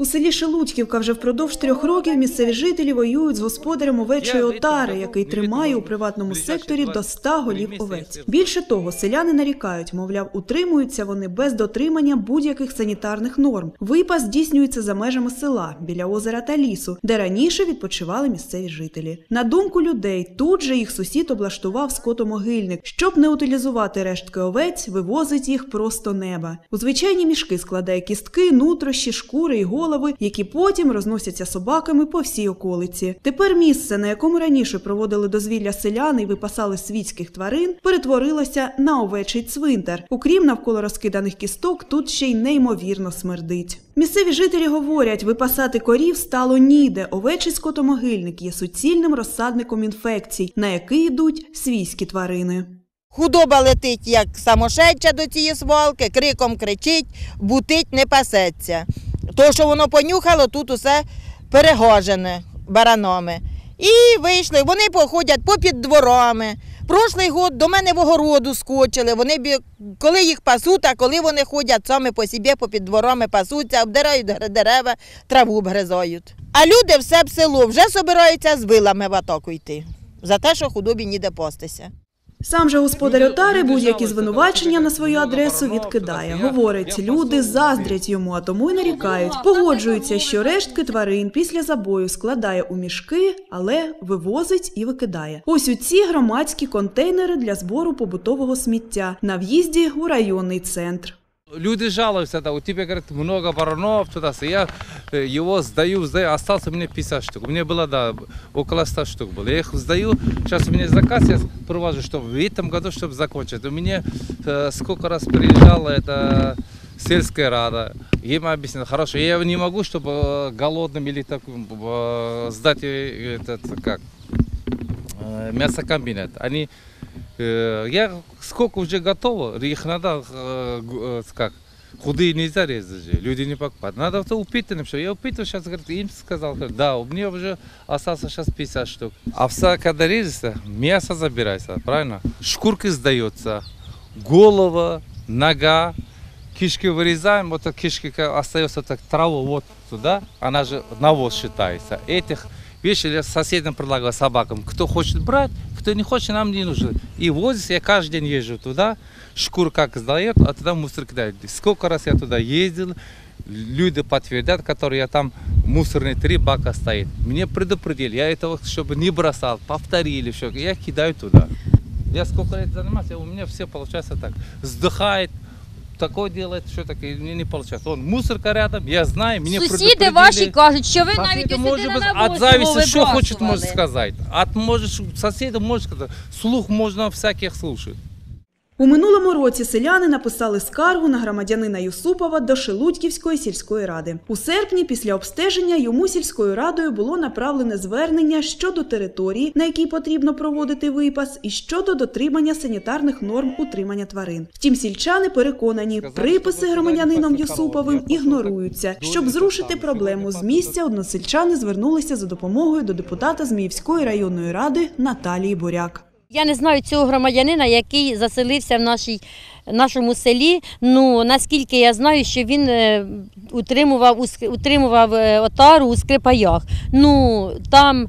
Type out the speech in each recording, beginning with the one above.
У селі Шелудьківка вже впродовж трьох років місцеві жителі воюють з господарем овечої отари, який тримає у приватному секторі до 100 голів овець. Більше того, селяни нарікають, мовляв, утримуються вони без дотримання будь-яких санітарних норм. Випас здійснюється за межами села біля озера та лісу, де раніше відпочивали місцеві жителі. На думку людей, тут же їх сусід облаштував скотомогильник, щоб не утилізувати рештки овець, вивозить їх просто неба. У звичайні мішки складає кістки, нутрощі, шкури і голови, які потім розносяться собаками по всій околиці. Тепер місце, на якому раніше проводили дозвілля селяни і випасали світських тварин, перетворилося на овечий цвинтар. Окрім навколо розкиданих кісток, тут ще й неймовірно смердить. Місцеві жителі говорять, випасати корів стало ніде. Овечий скотомогильник є суцільним розсадником інфекцій, на який йдуть свійські тварини. Худоба летить, як самошедша до цієї свалки, криком кричить, бутить, не пасеться. То, що воно понюхало, тут усе перегожене баранами. І вийшли, вони походять попід дворами. Прошлий год до мене в огороду скочили. Вони бі... коли їх пасуть, а коли вони ходять самі по собі, попід дворами пасуться, обдирають дерева, траву обгризають. А люди все б село вже собираються з вилами в атаку йти. За те, що худобі ніде постися. Сам же господар отари будь-які звинувачення на свою адресу відкидає. Говорить, люди заздрять йому, а тому й нарікають. Погоджуються, що рештки тварин після забою складає у мішки, але вивозить і викидає. Ось у ці громадські контейнери для збору побутового сміття на в'їзді у районний центр. Люди жалуются, да, у тебя, говорит, много баранов, туда Я э, его сдаю, сдаю, осталось у меня 50 штук. У меня было, да, около 100 штук было. Я их сдаю, сейчас у меня заказ, я провожу, чтобы в этом году, чтобы закончить. У меня э, сколько раз приезжала это сельская рада, им объяснил, хорошо, я не могу, чтобы э, голодным или таким э, сдать э, этот, как, э, мясокомбинат. Они, я сколько уже готово, их надо, э, э, как, худые нельзя резать же, люди не покупают. Надо то упитанным, что я упитан сейчас, говорит, им сказал, говорит, да, у меня уже остался сейчас 50 штук. Овса, когда режется, мясо забирается, правильно? Шкурки сдается, голова, нога, кишки вырезаем, вот так кишки ка- остается так траву вот туда, она же навоз считается. Этих вещей я соседям предлагаю, собакам, кто хочет брать, кто не хочет, нам не нужно. И возится, я каждый день езжу туда, шкур как сдает, а туда мусор кидает. Сколько раз я туда ездил, люди подтвердят, которые я там мусорные три бака стоит. Мне предупредили, я этого, чтобы не бросал, повторили все, я кидаю туда. Я сколько лет занимаюсь, у меня все получается так. Сдыхает, такое делает, что такое, мне не получается. Он мусорка рядом, я знаю, меня Сусіди предупредили. ваші кажуть, що ви навіть сюди быть, на от зависти, что хочет, может сказать. От можешь, соседа может сказать. Слух можно всяких слушать. У минулому році селяни написали скаргу на громадянина Юсупова до Шелудьківської сільської ради. У серпні, після обстеження, йому сільською радою було направлене звернення щодо території, на якій потрібно проводити випас, і щодо дотримання санітарних норм утримання тварин. Втім, сільчани переконані, приписи громадянином Юсуповим ігноруються. Щоб зрушити проблему з місця, односельчани звернулися за допомогою до депутата Зміївської районної ради Наталії Буряк. Я не знаю цього громадянина, який заселився в нашій, нашому селі. Ну наскільки я знаю, що він е, утримував, утримував е, отару у Скрипаях. Ну там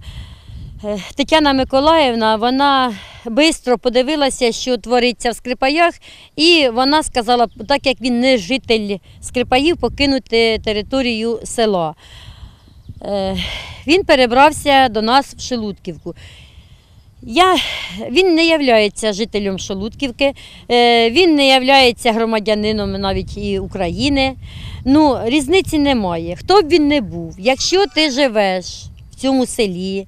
е, Тетяна Миколаївна, вона швидко подивилася, що твориться в Скрипаях, і вона сказала, так як він не житель Скрипаїв, покинути територію села. Він перебрався до нас в Шелудківку. Я, він не являється жителем Шелудківки, е, він не являється громадянином навіть і України. Ну, різниці немає. Хто б він не був, якщо ти живеш в цьому селі,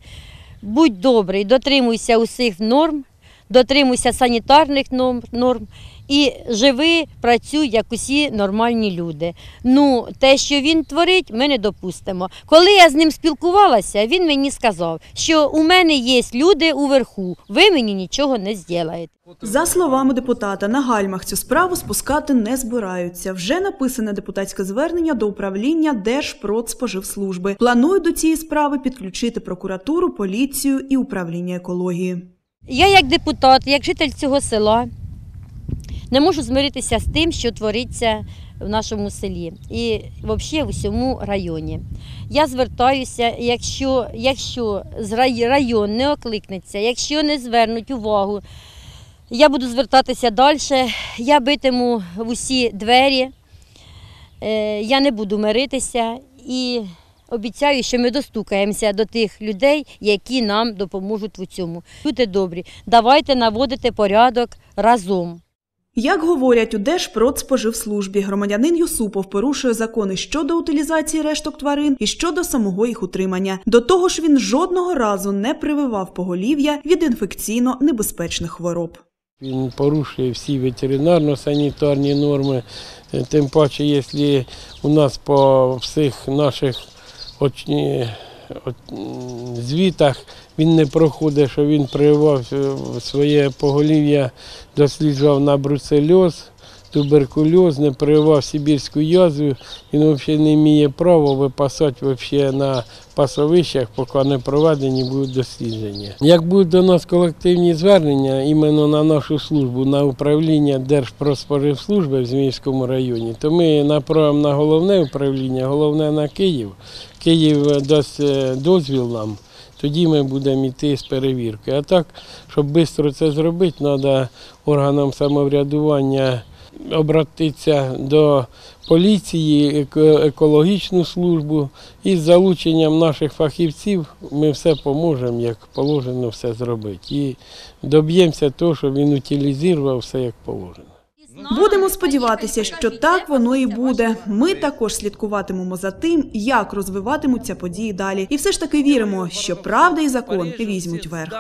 будь добрий, дотримуйся усіх норм, дотримуйся санітарних норм і живи, працюй, як усі нормальні люди. Ну, те, що він творить, ми не допустимо. Коли я з ним спілкувалася, він мені сказав, що у мене є люди уверху, ви мені нічого не зробите. За словами депутата, на гальмах цю справу спускати не збираються. Вже написане депутатське звернення до управління Держпродспоживслужби. Планують до цієї справи підключити прокуратуру, поліцію і управління екології. Я, як депутат, як житель цього села, не можу змиритися з тим, що твориться в нашому селі і взагалі в усьому районі. Я звертаюся, якщо, якщо район не окликнеться, якщо не звернуть увагу, я буду звертатися далі, я битиму в усі двері, е, я не буду миритися і обіцяю, що ми достукаємося до тих людей, які нам допоможуть в цьому. Люди добрі, давайте наводити порядок разом. Як говорять у Держпродспоживслужбі, громадянин Юсупов порушує закони щодо утилізації решток тварин і щодо самого їх утримання. До того ж, він жодного разу не прививав поголів'я від інфекційно небезпечних хвороб. Він порушує всі ветеринарно-санітарні норми. Е, Тим паче, якщо у нас по всіх наших звітах. Він не проходить, що він прививав е, своє поголів'я, досліджував на бруцельоз, туберкульоз, не прививав сибірську язву, він взагалі не має права випасати на пасовищах, поки не проведені будуть дослідження. Як будуть до нас колективні звернення іменно на нашу службу, на управління Держпродспоживслужби в Зміївському районі, то ми направимо на головне управління, головне на Київ. Київ дасть е, дозвіл нам. Тоді ми будемо йти з перевірки. А так, щоб швидко це зробити, треба органам самоврядування обратитися до поліції, еко- екологічну службу і з залученням наших фахівців ми все поможемо, як положено, все зробити. І доб'ємося того, щоб він утилізував все як положено. Будемо сподіватися, що так воно і буде. Ми також слідкуватимемо за тим, як розвиватимуться події далі, і все ж таки віримо, що правда і закон візьмуть верх.